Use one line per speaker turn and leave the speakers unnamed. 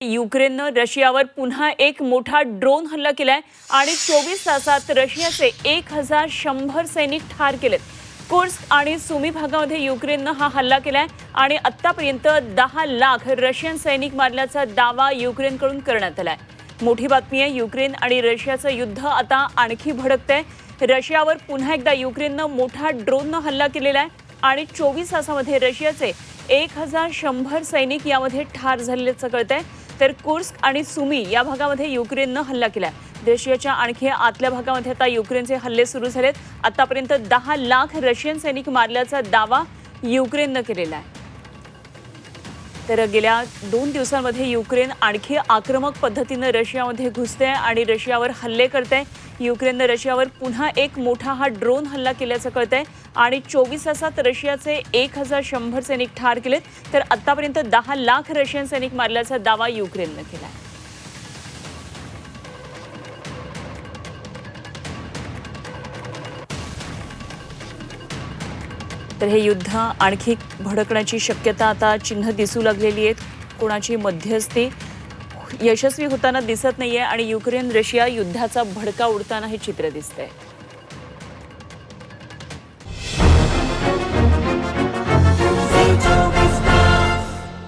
युक्रेननं रशियावर पुन्हा एक मोठा ड्रोन हल्ला केलाय आणि चोवीस तासात रशियाचे एक हजार शंभर सैनिक ठार केलेत. कुर्स्क आणि सुमी भागामध्ये युक्रेननं हा हल्ला केलाय आणि आतापर्यंत दहा लाख रशियन सैनिक मारल्याचा दावा युक्रेनकडून करण्यात आलाय. मोठी बातमी आहे युक्रेन आणि रशियाचं युद्ध आता आणखी भडकतंय. रशियावर पुन्हा एकदा युक्रेननं मोठा ड्रोननं हल्ला केलेला आहे आणि चोवीस तासामध्ये रशियाचे एक हजार शंभर सैनिक यामध्ये ठार झालेल्याचं कळतंय. तर कुर्स्क आणि सुमी या भागामध्ये युक्रेननं हल्ला केला रशियाच्या आणखी आतल्या भागामध्ये आता युक्रेनचे हल्ले सुरू झालेत. आतापर्यंत दहा लाख रशियन सैनिक मारल्याचा दावा युक्रेननं केलेला आहे. तर गेल्या दोन दिवसांमध्ये युक्रेन आणखी आक्रमक पद्धतीनं रशियामध्ये घुसते आणि रशियावर हल्ले करते युक्रेननं रशियावर पुन्हा एक मोठा हा ड्रोन हल्ला केल्याचं कळतंय आणि चोवीस तासात रशियाचे एक हजार शंभर सैनिक ठार केलेत. तर आतापर्यंत दहा लाख रशियन सैनिक मारल्याचा दावा युक्रेननं केला आहे तर हे युद्ध आणखी भडकण्याची शक्यता आता चिन्ह दिसू लागलेली आहेत. कोणाची मध्यस्थी यशस्वी होताना दिसत नाही आहे आणि युक्रेन रशिया युद्धाचा भडका उडताना हे चित्र दिसतंय.